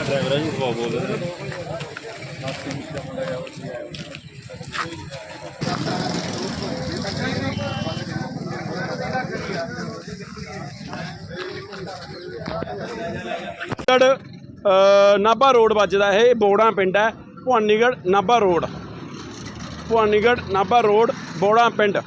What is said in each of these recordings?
Driver ਜੀ ਸਵਾ ਬੋਲ ਰਹੇ ਨਾਭਾ ਰੋਡ ਵੱਜਦਾ ਇਹ ਬੋੜਾ ਪਿੰਡ ਹੈ, ਭਵਾਨੀਗੜ੍ਹ ਨਾਭਾ ਰੋਡ। ਭਵਾਨੀਗੜ੍ਹ ਨਾਭਾ ਰੋਡ, ਬੋੜਾ ਪਿੰਡ।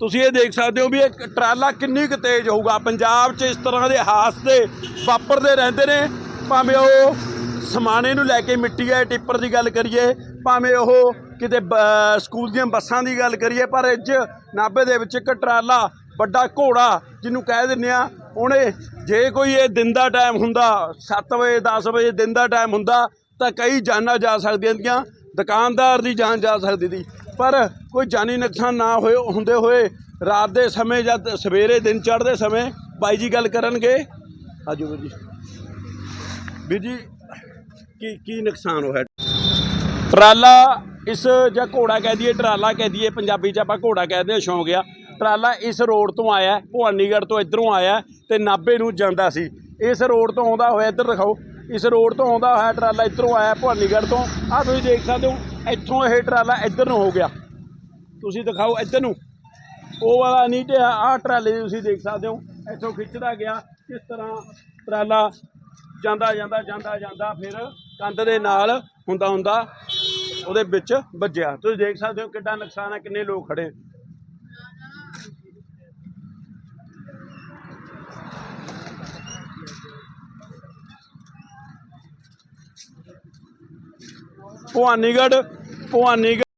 ਤੁਸੀਂ ਇਹ ਦੇਖ ਸਕਦੇ ਹੋ ਵੀ ਇਹ ਟਰਾਲਾ ਕਿੰਨੀ ਕੁ ਤੇਜ਼ ਹੋਊਗਾ। ਪੰਜਾਬ 'ਚ ਇਸ ਤਰ੍ਹਾਂ ਦੇ ਹਾਦਸੇ ਵਾਪਰਦੇ ਰਹਿੰਦੇ ਨੇ। ਭਾਵੇਂ ਉਹ ਸਮਾਨੇ ਨੂੰ ਲੈ ਕੇ ਮਿੱਟੀ ਹੈ, ਟਿੱਪਰ ਦੀ ਗੱਲ ਕਰੀਏ, ਭਾਵੇਂ ਉਹ ਕਿਤੇ ਬ- ਸਕੂਲ ਦੀਆਂ ਬੱਸਾਂ ਦੀ ਗੱਲ ਕਰੀਏ, ਪਰ ਇਹ 'ਚ ਨਾਭੇ ਦੇ ਵਿੱਚ ਇੱਕ ਟਰਾਲਾ ਵੱਡਾ ਘੋੜਾ, ਜਿਹਨੂੰ ਕਹਿ ਦਿੰਦੇ ਆ ਉਹਨੇ ਜੇ ਕੋਈ ਇਹ ਦਿਨ ਦਾ ਟਾਈਮ ਹੁੰਦਾ 7 ਵਜੇ 10 ਵਜੇ ਦਿਨ ਦਾ ਟਾਈਮ ਹੁੰਦਾ, ਤਾਂ ਕਈ ਜਾਨਾਂ ਜਾ ਸਕਦੀਆਂ ਦੀਆਂ ਦੁਕਾਨਦਾਰ ਦੀ ਜਾਨ ਜਾ ਸਕਦੀ ਸੀ। ਪਰ ਕੋਈ ਜਾਨੀ ਨੁਕਸਾਨ ਨਾ ਹੋਏ, ਹੁੰਦੇ ਹੋਏ ਰਾਤ ਦੇ ਸਮੇਂ ਜਦ ਸਵੇਰੇ ਦਿਨ ਚੜ੍ਹਦੇ ਸਮੇਂ ਬਾਈ ਜੀ ਗੱਲ ਕਰਨਗੇ। ਆਜੋ ਵੀਰ ਜੀ। ਵੀਰ ਜੀ, ਕੀ ਕੀ ਨੁਕਸਾਨ ਹੋਇਆ? ਟਰਾਲਾ ਇਸ ਜਾਂ ਘੋੜਾ ਕਹਿ ਦਈਏ, ਟਰਾਲਾ ਕਹਿ ਦਈਏ, ਪੰਜਾਬੀ ਚ ਆਪਾਂ ਘੋੜਾ ਕਹਿੰਦੇ ਆ ਸ਼ੌਂਕ ਆ। ਟਰਾਲਾ ਇਸ ਰੋਡ ਤੋਂ ਆਇਆ, ਭਵਾਨੀਗੜ੍ਹ ਤੋਂ ਇਧਰੋਂ ਆਇਆ ਤੇ ਨਾਭੇ ਨੂੰ ਜਾਂਦਾ ਸੀ। ਇਸ ਰੋਡ ਤੋਂ ਆਉਂਦਾ ਹੋਇਆ, ਇੱਧਰ ਦਿਖਾਓ। ਇਸ ਰੋਡ ਤੋਂ ਆਉਂਦਾ ਹੋਇਆ ਟਰਾਲਾ ਇਧਰੋਂ ਆਇਆ, ਭਵਾਨੀਗੜ੍ਹ ਤੋਂ। ਆਹ ਤੁਸੀਂ ਦੇਖ ਸਕਦੇ ਹੋ, ਇੱਥੋਂ ਇਹ ਟਰਾਲਾ ਇੱਧਰ ਨੂੰ ਹੋ ਗਿਆ। ਤੁਸੀਂ ਦਿਖਾਓ ਇੱਧਰ ਨੂੰ। ਉਹ ਵਾਲਾ ਨਹੀਂ ਤੇ ਆਹ ਟਰਾਲੇ ਤੁਸੀਂ ਦੇਖ ਸਕਦੇ ਹੋ। ਇੱਥੋਂ ਖਿੱਚਦਾ ਗਿਆ, ਕਿਸ ਤਰ੍ਹਾਂ ਟਰਾਲਾ ਜਾਂਦਾ ਜਾਂਦਾ ਜਾਂਦਾ ਜਾਂਦਾ, ਫਿਰ ਕੰਧ ਦੇ ਨਾਲ ਹੁੰਦਾ ਹੁੰਦਾ ਉਹਦੇ ਵਿੱਚ ਵੱਜਿਆ। ਤੁਸੀਂ ਦੇਖ ਸਕਦੇ ਹੋ ਕਿੰਨਾ ਨੁਕਸਾਨ ਹੈ, ਕਿੰਨੇ ਲੋਕ ਖੜੇ ਭਵਾਨੀਗੜ੍ਹ ਭਵਾਨੀਗੜ੍ਹ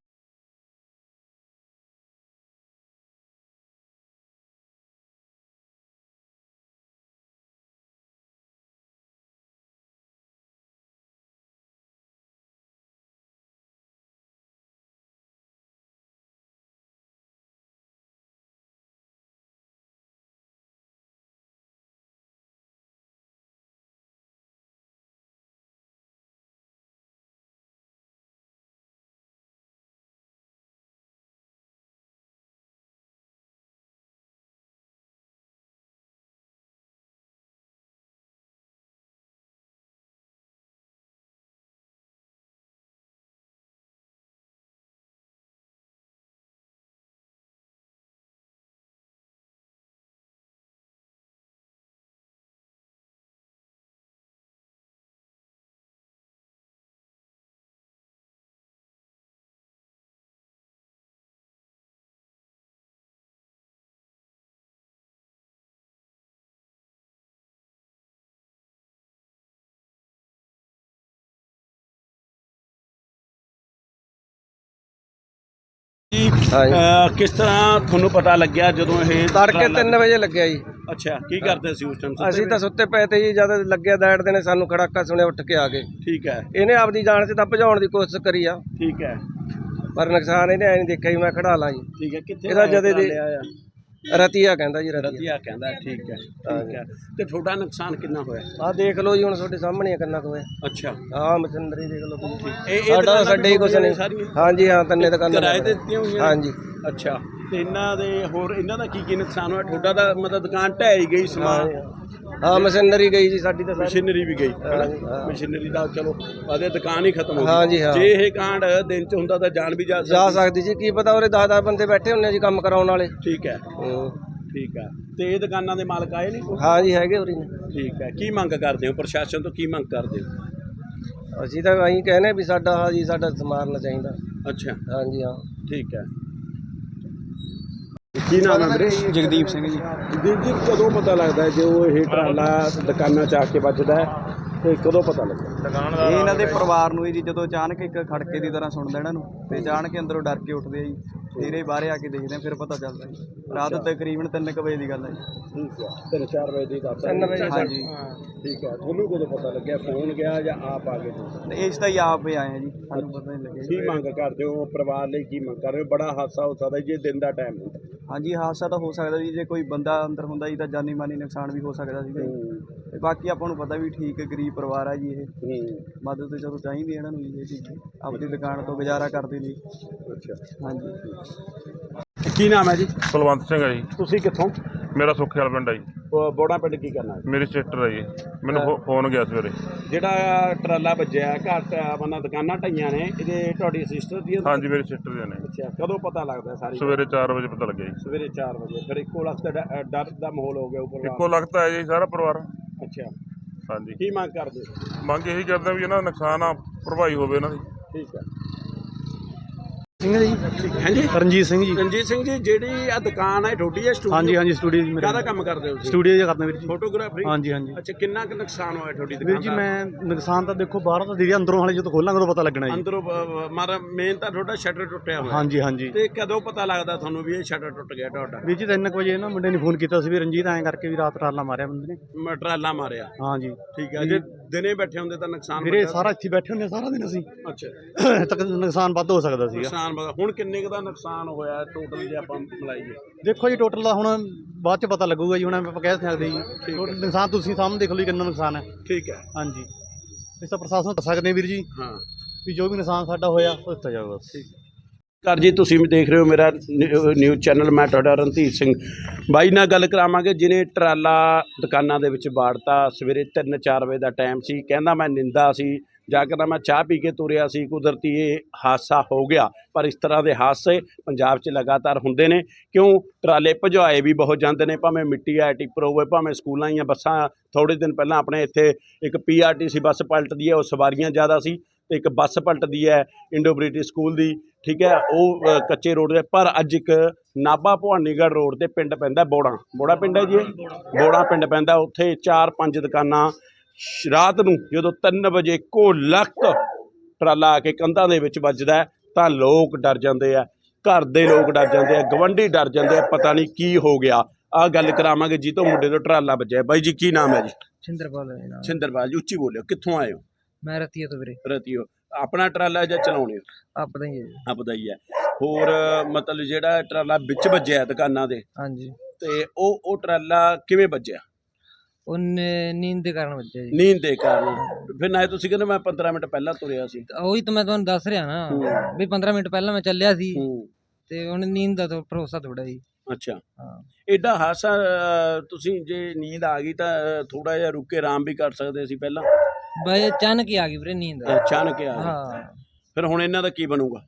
ਕਿਸ ਤਰ੍ਹਾਂ ਤੁਹਾਨੂੰ ਪਤਾ ਲੱਗਿਆ ਜਦੋਂ ਇਹ ਤੜਕੇ ਟਰਾਲਾ- 3 ਵਜੇ ਲੱਗਿਆ ਜੀ। ਅੱਛਾ ਕੀ ਕਰਦੇ ਸੀ ਉਸ ਟਾਈਮ ਅਸੀਂ ਤਾਂ ਸੁੱਤੇ ਪਏ ਤੇ ਜੀ ਜਦ ਲੱਗਿਆ ਦੈੜਦੇ ਨੇ ਸਾਨੂੰ ਖੜਾਕਾ ਸੁਣਿਆ ਉੱਠ ਕੇ ਆ ਗਏ। ਠੀਕ ਹੈ। ਇਹਨੇ ਆਪਦੀ ਜਾਨ 'ਚ ਤਾਂ ਭਜਾਉਣ ਦੀ ਕੋਸ਼ਿਸ਼ ਕਰੀ ਆ। ਠੀਕ ਹੈ। ਪਰ ਨੁਕਸਾਨ ਇਹਨੇ ਐ ਨਹੀਂ ਦੇਖਿਆ ਜੀ ਮੈਂ ਖੜਾ ਲਾਂ ਜੀ। ਠੀਕ ਹੈ ਕਿੱਥੇ ਇਹਦਾ ਜਦੇ ਦੇ- ਰਤੀਆ ਕਹਿੰਦਾ ਜੀ ਰਤੀਆ। ਰਤੀਆ ਕਹਿੰਦਾ ਠੀਕ ਹੈ ਠੀਕ ਹੈ। ਤੇ ਤੁਹਾਡਾ ਨੁਕਸਾਨ ਕਿੰਨਾ ਹੋਇਆ? ਆਹ ਦੇਖ ਲਓ ਜੀ ਹੁਣ ਤੁਹਾਡੇ ਸਾਹਮਣੇ ਆ ਕਿੰਨਾ ਕੁ ਹੋਇਆ। ਅੱਛਾ। ਆਹ ਮਸ਼ੀਨਰੀ ਦੇਖ ਲਓ ਤੁਸੀਂ। ਇਹ ਇਹ ਸਾਡਾ ਦੁਕਾਨਾਂ ਸਾਡੇ ਹੀ ਕੁਛ ਨਹੀਂ। ਸਾਰੀਆਂ? ਹਾਂਜੀ ਹਾਂ ਤੰਨੇ ਦੁਕਾਨਾਂ ਕਿਰਾਏ ਤੇ ਦਿੱਤੀਆਂ ਹੋਈਆਂ ਨੇ? ਹਾਂਜੀ। ਅੱਛਾ। ਤੇ ਇਹਨਾਂ ਦੇ ਹੋਰ ਇਹਨਾਂ ਦਾ ਕੀ ਕੀ ਨੁਕਸਾਨ ਹੋਇਆ? ਤੁਹਾਡਾ ਤਾਂ ਮਤਲਬ ਦੁਕਾਨ ਢਹਿ ਹੀ ਗਈ ਸਮਾਨ। ਹਾਂ ਮਸ਼ੀਨਰੀ ਗਈ ਜੀ ਸਾਡੀ ਤਾਂ ਸਾਰੀ। ਮਸ਼ੀਨਰੀ ਵੀ ਗਈ। ਹਾਂ। ਮਸ਼ੀਨਰੀ ਦਾ ਚਲੋ ਆਦੇ ਦੁਕਾਨ ਹੀ ਖਤਮ ਹੋ ਗਈ। ਹਾਂਜੀ, ਹਾਂ। ਜੇ ਇਹ ਕਾਂਡ ਦਿਨ ਚ ਹੁੰਦਾ ਤਾਂ ਜਾਨ ਵੀ ਜਾ ਜਾ ਸਕਦੀ ਸਕਦੀ ਜੀ ਕੀ ਪਤਾ ਉਹਰੇ 10-10 ਬੰਦੇ ਬੈਠੇ ਹੁੰਨੇ ਜੀ ਕੰਮ ਕਰਾਉਣ ਵਾਲੇ। ਠੀਕ ਹੈ। ਹੂੰ। ਠੀਕ ਹੈ। ਤੇ ਇਹ ਦੁਕਾਨਾਂ ਦੇ ਮਾਲਕ ਆਏ ਨਹੀਂ ਕੋਈ? ਹਾਂ ਜੀ ਹੈਗੇ ਉਰੀ ਨੇ। ਠੀਕ ਹੈ। ਕੀ ਮੰਗ ਕਰਦੇ ਹੋ? ਪ੍ਰਸ਼ਾਸਨ ਤੋਂ ਕੀ ਮੰਗ ਕਰਦੇ ਹੋ? ਅਸੀਂ ਤਾਂ ਅਸੀਂ ਕਹਿੰਦੇ ਵੀ ਸਾਡਾ ਹਾਂ ਜੀ ਸਾਡਾ ਸਮਾਰਨਾ ਚਾਹੀਦਾ। ਅੱਛਾ। ਹਾਂਜੀ ਹਾਂ। ਠੀਕ ਹੈ। ਕੀ ਨਾਮ ਹੈ ਵੀਰੇ? ਜਗਦੀਪ ਸਿੰਘ ਜੀ। ਜਗਦੀਪ ਜੀ ਕਦੋਂ ਪਤਾ ਲੱਗਦਾ ਜੇ ਉਹ ਇਹ ਟਰਾਲਾ ਦੁਕਾਨਾਂ ਚ ਆ ਕੇ ਵੱਜਦਾ ਹੈ ਤੇ ਕਦੋਂ ਪਤਾ ਲੱਗਦਾ? ਇਹ ਇਹਨਾਂ ਦੇ ਪਰਿਵਾਰ ਨੂੰ ਹੀ ਜੀ ਜਦੋਂ ਅਚਾਨਕ ਇੱਕ ਖੜਕੇ ਦੀ ਤਰ੍ਹਾਂ ਸੁਣਦਾ ਇਹਨਾਂ ਨੂੰ ਤੇ ਅਚਾਨਕ ਅੰਦਰੋਂ ਡਰ ਕੇ ਉੱਠਦੇ ਆ ਜੀ। ਇਹ ਬਾਹਰ ਆ ਕੇ ਦੇਖਦੇ ਆ ਫਿਰ ਪਤਾ ਚੱਲਦਾ ਜੀ। ਰਾਤ ਤਕਰੀਬਨ 3 ਵਜੇ ਦੀ ਗੱਲ ਹੈ ਜੀ। ਠੀਕ ਹੈ। ਤਿੰਨ ਚਾਰ ਵਜੇ ਦੀ ਤਿੰਨ ਵਜੇ ਹਾਂਜੀ। ਠੀਕ ਹੈ। ਤੁਹਾਨੂੰ ਕਦੋਂ ਪਤਾ ਲੱਗਿਆ? ਫੋਨ ਗਿਆ ਜਾਂ ਆਪ ਆ ਗਏ ਤੁਸੀਂ ਤੇ ਇਸ ਤਾਂ ਹੀ ਆਪ ਹੀ ਆਏ ਆ ਜੀ। ਸਾਨੂੰ ਪਤਾ ਨਹੀਂ ਲੱਗਿਆ। ਕੀ ਮੰਗ ਕਰਦੇ ਹੋ? ਪਰਿਵਾਰ ਲਈ ਕੀ ਮੰਗ ਕਰ ਰਹੇ ਹੋ? ਬੜਾ ਹਾਦਸਾ ਹੋ ਸਕਦਾ ਜੇ ਦਿਨ ਦਾ ਟਾਈਮ ਹੁੰਦਾ ਹਾਂਜੀ ਹਾਦਸਾ ਤਾਂ ਹੋ ਸਕਦਾ ਜੀ ਜੇ ਕੋਈ ਬੰਦਾ ਅੰਦਰ ਹੁੰਦਾ ਜੀ ਤਾਂ ਜਾਨੀ ਮਾਨੀ ਨੁਕਸਾਨ ਵੀ ਹੋ ਸਕਦਾ ਸੀਗਾ ਜੀ ਤੇ ਬਾਕੀ ਆਪਾਂ ਨੂੰ ਪਤਾ ਵੀ ਠੀਕ ਗਰੀਬ ਪਰਿਵਾਰ ਆ ਜੀ ਇਹ। ਮਦਦ ਤੇ ਚਲੋ ਚਾਹੀਦੀ ਹੈ ਇਹਨਾਂ ਨੂੰ ਜੀ ਇਹ ਚੀਜ਼। ਦੀ। ਆਪਣੀ ਦੁਕਾਨ ਤੋਂ ਗੁਜ਼ਾਰਾ ਕਰਦੇ ਲਈ ਅੱਛਾ। ਹਾਂਜੀ। ਕੀ ਨਾਮ ਹੈ ਜੀ? ਕੁਲਵੰਤ ਸਿੰਘ ਹੈ ਜੀ। ਤੁਸੀਂ ਕਿੱਥੋਂ? ਮੇਰਾ ਸੁੱਖੇ ਵਾਲਾ ਪਿੰਡ ਹੈ ਜੀ। ਬੋੜਾ ਪਿੰਡ ਕੀ ਕਰਨਾ ਹੈ ਮੇਰੀ ਸਿਸਟਰ ਹੈ ਜੀ। ਮੈਨੂੰ ਫੋ- ਫੋਨ ਗਿਆ ਸਵੇਰੇ। ਜਿਹੜਾ ਟਰਾਲਾ ਵੱਜਿਆ ਘਰ ਆਪਣਾ ਦੁਕਾਨਾਂ ਢਾਈਆਂ ਨੇ ਇਹਦੇ ਤੁਹਾਡੀ ਸਿਸਟਰ ਦੀ ਹੈ? ਹਾਂਜੀ ਮੇਰੀ ਸਿਸਟਰ ਦੇ ਨੇ। ਅੱਛਾ ਕਦੋਂ ਪਤਾ ਲੱਗਦਾ ਸਾਰੀ ਸਵੇਰੇ 4 ਵਜੇ ਪਤਾ ਲੱਗਿਆ ਜੀ। ਸਵੇਰੇ 4 ਵਜੇ ਫਿਰ ਇੱਕੋ ਲੱਖ ਦਾ ਡ- ਡਰ ਦਾ ਮਾਹੌਲ ਹੋ ਗਿਆ ਉੱਪਰ ਇੱਕੋ ਲੱਗਦਾ ਹੈ ਜੀ ਸਾਰਾ ਪਰਿਵਾਰ। ਅੱਛਾ। ਹਾਂਜੀ। ਕੀ ਮੰਗ ਕਰਦੇ ਮੰਗ ਇਹੀ ਕਰਦੇ ਵੀ ਇਹਨਾਂ ਦਾ ਨੁਕਸਾਨ ਆ ਭਰਪਾਈ ਹੋਵੇ ਇਹਨਾਂ ਦੀ। ਠੀਕ ਹੈ ਸਿੰਘ ਜੀ? ਹਾਂਜੀ? ਰਣਜੀਤ ਸਿੰਘ ਜੀ। ਰਣਜੀਤ ਸਿੰਘ ਜੀ ਜਿਹੜੀ ਆ ਦੁਕਾਨ ਹੈ ਤੁਹਾਡੀ ਹੈ ਸਟੂਡੀਓ ਹਾਂਜੀ ਹਾਂਜੀ ਸਟੂਡੀਓ ਜੀ ਕਾਹਦਾ ਮੇਰਾ ਕੰਮ ਕਰਦੇ ਹੋ ਤੁਸੀਂ? ਸਟੂਡੀਓ ਜਿਹਾ ਕਰਦਾ ਵੀਰ ਜੀ। ਫੋਟੋਗ੍ਰਾਫਰੀ ਹਾਂਜੀ ਹਾਂਜੀ। ਅੱਛਾ ਕਿੰਨਾ ਕੁ ਨੁਕਸਾਨ ਹੋਇਆ ਤੁਹਾਡੀ ਵੀਰ ਦੁਕਾਨ ਜੀ ਦਾ? ਮੈਂ ਨੁਕਸਾਨ ਤਾਂ ਦੇਖੋ ਬਾਹਰੋਂ ਤਾਂ ਦੀਦੀ ਅੰਦਰੋਂ ਹਾਲੇ ਜਦੋਂ ਖੋਲਾਂਗੇ ਉਦੋਂ ਪਤਾ ਲੱਗਣਾ ਜੀ। ਅੰਦਰੋਂ ਮਾਰਾ ਮੇਨ ਤਾਂ ਤੁਹਾਡਾ ਸ਼ਟਰ ਟੁੱਟਿਆ ਹੋਇਆ। ਹਾਂਜੀ ਹਾਂਜੀ। ਤੇ ਕਦੋਂ ਪਤਾ ਲੱਗਦਾ ਤੁਹਾਨੂੰ ਵੀ ਇਹ ਸ਼ਟਰ ਟੁੱਟ ਗਿਆ ਤੁਹਾਡਾ? ਵੀਰ ਜੀ 3 ਵਜੇ ਨਾ ਮੁੰਡੇ ਨੇ ਫੋਨ ਕੀਤਾ ਸੀ ਵੀ ਰਣਜੀਤ ਐਂ ਕਰਕੇ ਵੀ ਰਾਤ ਟਰਾਲਾ ਮਾਰਿਆ ਬੰਦੇ ਨੇ। ਮ- ਟਰਾਲਾ ਮਾਰਿਆ। ਹਾਂਜੀ। ਠੀਕ ਹੈ ਜੇ ਦਿਨੇ ਬੈਠੇ ਹੁੰਦੇ ਤਾਂ ਨੁਕਸਾਨ ਵੀਰੇ ਸਾਰਾ ਇੱਥੇ ਬੈਠੇ ਹੁੰਦੇ ਸਾਰਾ ਦਿਨ ਅਸੀਂ। ਅੱਛਾ। ਤੱਕ ਨੁਕਸਾਨ ਵੱਧ ਹੋ ਸਕਦਾ ਸੀਗਾ। ਨੁਕਸਾਨ ਵੱਡਾ। ਹੁਣ ਕਿੰਨੇ ਕੁ ਦਾ ਨੁਕਸਾਨ ਹੋਇਆ ਟੋਟਲ ਜੇ ਆਪਾਂ ਮਿਲਾਈਏ? ਦੇਖੋ ਜੀ ਟੋਟਲ ਦਾ ਹੁਣ ਬਾਅਦ ਚ ਪਤਾ ਲੱਗੂਗਾ ਜੀ ਹੁਣ ਆਪਾਂ ਕਹਿ ਨਹੀਂ ਸਕਦੇ ਜੀ ਟੋਟਲ ਨੁਕਸਾਨ ਤੁਸੀਂ ਸਾਹਮਣੇ ਦੇਖ ਲਓ ਜੀ ਕਿੰਨਾ ਨੁਕਸਾਨ ਹੈ। ਠੀਕ ਹੈ। ਹਾਂਜੀ। ਇਸ ਤਾਂ ਪ੍ਰਸ਼ਾਸਨ ਨੂੰ ਦੱਸ ਸਕਦੇ ਹਾਂ ਵੀਰ ਜੀ ਹਾਂ। ਵੀ ਜੋ ਵੀ ਨੁਕਸਾਨ ਸਾਡਾ ਹੋਇਆ ਉਹ ਦਿੱਤਾ ਜਾਊਗਾ। ਘਰ ਜੀ, ਤੁਸੀਂ ਵੀ ਦੇਖ ਰਹੇ ਹੋ ਮੇਰਾ ਨਿਊਜ਼ ਚੈਨਲ, ਮੈਂ ਤੁਹਾਡਾ ਰਣਧੀਰ ਸਿੰਘ। ਬਾਈ ਨਾਲ ਗੱਲ ਕਰਾਵਾਂਗੇ, ਜਿਹਨੇ ਟਰਾਲਾ ਦੁਕਾਨਾਂ ਦੇ ਵਿੱਚ ਬਾੜਤਾ ਸਵੇਰੇ 3-4 ਵਜੇ ਦਾ ਟਾਈਮ ਸੀ, ਕਹਿੰਦਾ ਮੈਂ ਨਿੰਦਾ ਸੀ, ਜਾ ਕੇ ਤਾਂ ਮੈਂ ਚਾਹ ਪੀ ਕੇ ਤੁਰਿਆ ਸੀ, ਕੁਦਰਤੀ ਇਹ ਹਾਦਸਾ ਹੋ ਗਿਆ। ਪਰ ਇਸ ਤਰ੍ਹਾਂ ਦੇ ਹਾਦਸੇ ਪੰਜਾਬ 'ਚ ਲਗਾਤਾਰ ਹੁੰਦੇ ਨੇ। ਕਿਉਂ? ਟਰਾਲੇ ਭਜਵਾਏ ਵੀ ਬਹੁਤ ਜਾਂਦੇ ਨੇ, ਭਾਵੇਂ ਮਿੱਟੀ ਆ ਟਿੱਪਰ ਹੋਵੇ, ਭਾਵੇਂ ਸਕੂਲਾਂ ਦੀਆਂ ਬੱਸਾਂ ਥੋੜੇ ਦਿਨ ਪਹਿਲਾਂ ਆਪਣੇ ਇੱਥੇ ਇੱਕ ਪੀਆਰਟੀਸੀ ਬੱਸ ਪਲਟਦੀ ਹੈ, ਉਹ ਸਵਾਰੀਆਂ ਜ਼ਿਆਦਾ ਸੀ, ਤੇ ਇੱਕ ਬੱਸ ਪਲਟਦੀ ਹੈ ਇੰਡੋ ਬ੍ਰਿਟਿਸ਼ ਸਕੂਲ ਦੀ। ਠੀਕ ਹੈ ਉਹ ਅ, ਕੱਚੇ ਰੋਡ ਦੇ ਪਰ ਅੱਜ ਇੱਕ ਨਾਭਾ ਭਵਾਨੀਗੜ੍ਹ ਰੋਡ ਤੇ ਪਿੰਡ ਪੈਂਦਾ ਬੋੜਾ। ਬੋੜਾ ਪਿੰਡ ਹੈ ਜੀ ਇਹ? ਬੋੜਾ ਪਿੰਡ ਪੈਂਦਾ ਉੱਥੇ 4-5 ਦੁਕਾਨਾਂ ਸ਼- ਰਾਤ ਨੂੰ ਜਦੋਂ 3 ਵਜੇ ਕੋ ਲਖਤ ਟਰਾਲਾ ਆ ਕੇ ਕੰਧਾਂ ਦੇ ਵਿੱਚ ਵੱਜਦਾ ਹੈ, ਤਾਂ ਲੋਕ ਡਰ ਜਾਂਦੇ ਆ। ਘਰ ਦੇ ਲੋਕ ਡਰ ਜਾਂਦੇ ਆ ਗਵੰਡੀ ਡਰ ਜਾਂਦੇ ਆ ਪਤਾ ਨਹੀਂ ਕੀ ਹੋ ਗਿਆ। ਆ ਗੱਲ ਕਰਾਵਾਂਗੇ ਜੀ ਤੋਂ ਮੁੰਡੇ ਤੋਂ ਟਰਾਲਾ ਵੱਜਿਆ। ਬਾਈ ਜੀ ਕੀ ਨਾਮ ਹੈ ਜੀ? ਛਿੰਦਰਪਾਲ ਹੈ ਛਿੰਦਰਪਾਲ ਜੀ ਉੱਚੀ ਬੋਲਿਓ ਕਿੱਥੋਂ ਆਏ ਹੋ? ਮੈਂ ਰਤੀਆ ਤੋਂ ਵੀਰੇ। ਰਤੀਓ ਆਪਣਾ ਟਰਾਲਾ ਜਾਂ ਚਲਾਉਣੇ ਹੋ ਆਪਦਾ ਹੀ ਹੈ ਜੀ। ਆਪਦਾ ਹੀ ਹੈ। ਹੋਰ ਮਤਲਬ ਜਿਹੜਾ ਟਰਾਲਾ ਵਿੱਚ ਵੱਜਿਆ ਦੁਕਾਨਾਂ ਦੇ ਹਾਂਜੀ। ਤੇ ਉਹ ਉਹ ਟਰਾਲਾ ਕਿਵੇਂ ਵੱਜਿਆ? ਉਹਨੇ ਨੀਂਦ ਦੇ ਕਾਰਨ ਵੱਜਿਆ ਜੀ। ਨੀਂਦ ਦੇ ਕਾਰਨ। ਫਿਰ ਨਾ ਤੁਸੀਂ ਕਹਿੰਦੇ ਮੈਂ 15 ਮਿੰਟ ਪਹਿਲਾਂ ਤੁਰਿਆ ਸੀ। ਤਾਂ ਉਹੀ ਤਾਂ ਮੈਂ ਤੁਹਾਨੂੰ ਦੱਸ ਰਿਹਾ ਨਾ। ਵੀ 15 ਮਿੰਟ ਪਹਿਲਾਂ ਮੈਂ ਚੱਲਿਆ ਸੀ। ਹੂੰ। ਤੇ ਹੁਣ ਨੀਂਦ ਦਾ ਤਾਂ ਭਰੋਸਾ ਥੋੜਾ ਜੀ। ਅੱਛਾ। ਹਾਂ। ਐਡਾ ਹਾਸਾ ਤੁਸੀਂ ਜੇ ਨੀਂਦ ਆ ਗਈ ਤਾਂ ਥੋੜਾ ਜਿਹਾ ਰੁਕ ਕੇ ਆਰਾਮ ਵੀ ਕਰ ਸਕਦੇ ਸੀ ਪਹਿਲਾਂ? ਬਈ ਅਚਾਨਕ ਹੀ ਆ ਗਈ ਵੀਰੇ ਨੀਂਦ ਅਚਾਨਕ ਆ ਗਈ। ਹਾਂ। ਫਿਰ ਹੁਣ ਇਹਨਾਂ ਦਾ ਕੀ ਬਣੂਗਾ?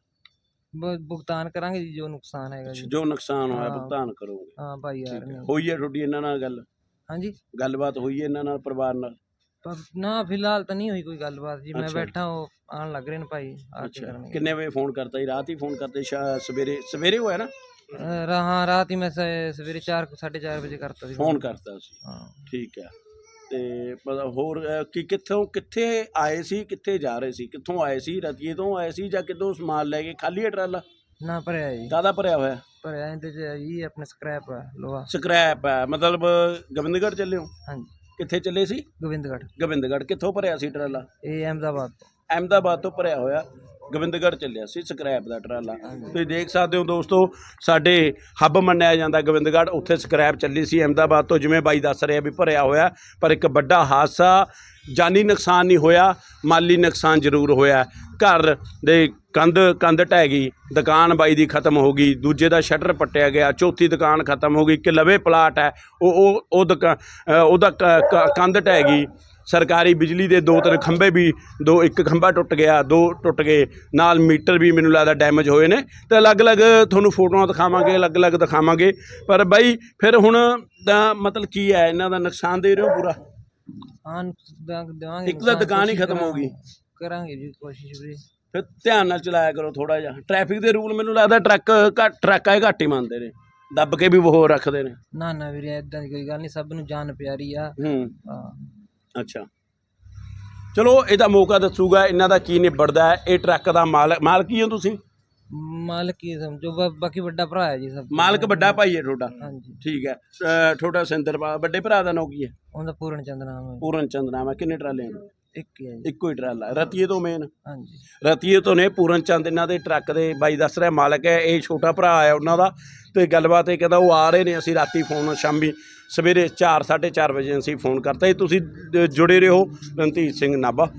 ਬ- ਭੁਗਤਾਨ ਕਰਾਂਗੇ ਜੀ ਜੋ ਨੁਕਸਾਨ ਹੈਗਾ ਜੀ। ਜੋ ਨੁਕਸਾਨ ਹੋਇਆ ਹਾਂ। ਭੁਗਤਾਨ ਕਰੋਗੇ। ਹਾਂ ਭਾਈ ਯਾਰ ਹੋਈ ਹੈ ਤੁਹਾਡੀ ਇਹਨਾਂ ਨਾਲ ਗੱਲ? ਹਾਂਜੀ। ਗੱਲਬਾਤ ਹੋਈ ਹੈ ਇਹਨਾਂ ਨਾਲ ਪਰਿਵਾਰ ਨਾਲ? ਪਰ ਨਾ ਫਿਲਹਾਲ ਤਾਂ ਨਹੀਂ ਹੋਈ ਕੋਈ ਗੱਲਬਾਤ ਜੀ। ਮੈਂ ਅੱਛਾ। ਬੈਠਾ ਉਹ ਆਣ ਲੱਗ ਰਹੇ ਨੇ ਭਾਈ ਆ ਕੇ ਅੱਛਾ। ਕਰਨਗੇ। ਕਿੰਨੇ ਵਜੇ ਫੋਨ ਕਰਤਾ ਜੀ? ਰਾਤ ਹੀ ਫੋਨ ਕਰਤੇ ਸ਼ਾ- ਸਵੇਰੇ ਸਵੇਰੇ ਹੋਇਆ ਨਾ? ਅਹ ਰਾ- ਹਾਂ ਰਾਤ ਹੀ ਮੈਂ ਸ- ਸਵੇਰੇ 4 4:30 ਵਜੇ ਕਰਤਾ ਸੀ। ਫੋਨ ਕਰਤਾ ਸੀ। ਹਾਂ। ਠੀਕ ਹੈ। ਤੇ ਮਤਲਬ ਹੋਰ ਅ, ਕਿ ਕਿੱਥੋਂ ਕਿੱਥੇ ਆਏ ਸੀ ਕਿੱਥੇ ਜਾ ਰਹੇ ਸੀ ਕਿੱਥੋਂ ਆਏ ਸੀ ਰਤੀਏ ਤੋਂ ਆਏ ਸੀ ਜਾਂ ਕਿਤੋਂ ਸਮਾਨ ਲੈ ਕੇ ਖਾਲੀ ਹੈ ਟਰਾਲਾ? ਨਾ ਭਰਿਆ ਜੀ। ਕਾਹਦਾ ਭਰਿਆ ਹੋਇਆ? ਭਰਿਆ ਇਹਦੇ ਚ ਇਹ ਆਪਣੇ ਸਕ੍ਰੈਪ ਹੈ ਲੋਹਾ। ਸਕ੍ਰੈਪ ਹੈ ਮਤਲਬ ਗੋਬਿੰਦਗੜ੍ਹ ਚੱਲੇ ਹੋ? ਹਾਂਜੀ। ਕਿੱਥੇ ਚੱਲੇ ਸੀ? ਗੋਬਿੰਦਗੜ੍ਹ। ਗੋਬਿੰਦਗੜ੍ਹ ਕਿੱਥੋਂ ਭਰਿਆ ਸੀ ਟਰਾਲਾ? ਇਹ ਅਹਿਮਦਾਬਾਦ ਤੋਂ। ਅਹਿਮਦਾਬਾਦ ਤੋਂ ਭਰਿਆ ਹੋਇਆ। ਗੋਬਿੰਦਗੜ੍ਹ ਚੱਲਿਆ ਸੀ ਸਕ੍ਰੈਪ ਦਾ ਟਰਾਲਾ। ਤੁਸੀਂ ਦੇਖ ਸਕਦੇ ਹੋ ਦੋਸਤੋ ਸਾਡੇ ਹੱਬ ਮੰਨਿਆ ਜਾਂਦਾ ਗੋਬਿੰਦਗੜ੍ਹ ਉੱਥੇ ਸਕ੍ਰੈਪ ਚੱਲੀ ਸੀ ਅਹਿਮਦਾਬਾਦ ਤੋਂ ਜਿਵੇਂ ਬਾਈ ਦੱਸ ਰਿਹਾ ਵੀ ਭਰਿਆ ਹੋਇਆ ਪਰ ਇੱਕ ਵੱਡਾ ਹਾਦਸਾ ਜਾਨੀ ਨੁਕਸਾਨ ਨਹੀਂ ਹੋਇਆ ਮਾਲੀ ਨੁਕਸਾਨ ਜ਼ਰੂਰ ਹੋਇਆ। ਘਰ ਦੇ ਕੰਧ ਕੰਧ ਢਹਿ ਗਈ ਦੁਕਾਨ ਬਾਈ ਦੀ ਖਤਮ ਹੋ ਗਈ ਦੂਜੇ ਦਾ ਸ਼ਟਰ ਪੱਟਿਆ ਗਿਆ ਚੌਥੀ ਦੁਕਾਨ ਖਤਮ ਹੋ ਗਈ ਕਿ ਲਵੇ ਪਲਾਟ ਹੈ ਉਹ ਉਹ ਉਹ ਦੁਕਾ- ਅ, ਉਹਦਾ ਕੰਧ ਢਹਿ ਗਈ। ਸਰਕਾਰੀ ਬਿਜਲੀ ਦੇ ਦੋ ਤਿੰਨ ਖੰਭੇ ਵੀ ਦੋ ਇੱਕ ਖੰਭਾ ਟੁੱਟ ਗਿਆ ਦੋ ਟੁੱਟ ਗਏ ਨਾਲ ਮੀਟਰ ਵੀ ਮੈਨੂੰ ਲੱਗਦਾ ਡੈਮੇਜ ਹੋਏ ਨੇ। ਤੇ ਅਲੱਗ-ਅਲੱਗ ਤੁਹਾਨੂੰ ਫੋਟੋਆਂ ਦਿਖਾਵਾਂਗੇ ਅਲੱਗ-ਅਲੱਗ ਦਿਖਾਵਾਂਗੇ। ਪਰ ਬਾਈ ਫਿਰ ਹੁਣ ਤਾਂ ਮਤਲਬ ਕੀ ਹੈ ਇਹਨਾਂ ਦਾ ਨੁਕਸਾਨ ਦੇ ਰਹੇ ਹੋ ਪੂਰਾ? ਹਾਂ ਦੇਵਾਂਗੇ ਇੱਕ ਤਾਂ ਦੁਕਾਨ ਹੀ ਖਤਮ ਹੋ ਗਈ। ਕਰਾਂਗੇ। ਜੀ ਕੋਸ਼ਿਸ਼ ਵੀ। ਫਿਰ ਧਿਆਨ ਨਾਲ ਚਲਾਇਆ ਕਰੋ ਥੋੜਾ ਜਿਹਾ। ਟ੍ਰੈਫਿਕ ਦੇ ਰੂਲ ਮੈਨੂੰ ਲੱਗਦਾ ਟਰੱਕ ਘੱਟ ਟਰੱਕ ਆਏ ਘੱਟ ਹੀ ਮੰਨਦੇ ਨੇ। ਦੱਬ ਕੇ ਵੀ ਉਹ ਰੱਖਦੇ ਨੇ। ਨਾ ਨਾ ਵੀਰੇ ਇਦਾਂ ਦੀ ਕੋਈ ਗੱਲ ਨਹੀਂ ਸਭ ਨੂੰ ਜਾਨ ਪਿਆਰੀ ਆ। ਹੂੰ। ਹਾਂ। ਅੱਛਾ। ਚਲੋ ਇਹਦਾ ਮੌਕਾ ਦੱਸੂਗਾ ਇਹਨਾਂ ਦਾ ਕੀ ਨਿਬੜਦਾ ਹੈ ਇਹ ਟਰੱਕ ਦਾ ਮਾਲਕ ਮਾਲਕ ਹੀ ਹੋ ਤੁਸੀਂ? ਮਾਲਕ ਹੀ ਸਮਝੋ ਬਾ- ਬਾਕੀ ਵੱਡਾ ਭਰਾ ਹੈ ਜੀ ਸਭ ਤੋਂ। ਮਾਲਕ ਵੱਡਾ ਭਾਈ ਹੈ ਤੁਹਾਡਾ? ਹਾਂਜੀ। ਠੀਕ ਹੈ। ਅ, ਤੁਹਾਡਾ ਸਿੰਦਰ ਵੱਡੇ ਭਰਾ ਦਾ ਨਾਂ ਕੀ ਹੈ? ਉਹਦਾ ਪੂਰਨ ਚੰਦ ਨਾਮ ਹੈ। ਪੂਰਨ ਚੰਦ ਨਾਮ ਹੈ। ਕਿੰਨੇ ਟਰਾਲੇ ਹਨ? ਇੱਕ ਹੀ ਹੈ ਜੀ। ਇੱਕੋ ਹੀ ਟਰਾਲਾ ਰਤੀਏ ਤੋਂ ਮੇਨ ਹਾਂਜੀ। ਰਤੀਏ ਤੋਂ ਨੇ ਪੂਰਨ ਚੰਦ ਇਹਨਾਂ ਦੇ ਟਰੱਕ ਦੇ ਬਾਈ ਦੱਸ ਰਿਹਾ ਮਾਲਕ ਹੈ ਇਹ ਛੋਟਾ ਭਰਾ ਹੈ ਉਹਨਾਂ ਦਾ। ਤੇ ਗੱਲਬਾਤ ਇਹ ਕਹਿੰਦਾ ਉਹ ਆ ਰਹੇ ਨੇ ਅਸੀਂ ਰਾਤੀ ਫੋਨ ਸ਼ਾਮੀ ਸਵੇਰੇ 4 4:30 ਵਜੇ ਅਸੀਂ ਫੋਨ ਕਰਤਾ। ਜੀ ਤੁਸੀਂ ਜੁੜੇ ਰਹੋ ਰਣਧੀਰ ਸਿੰਘ ਨਾਭਾ।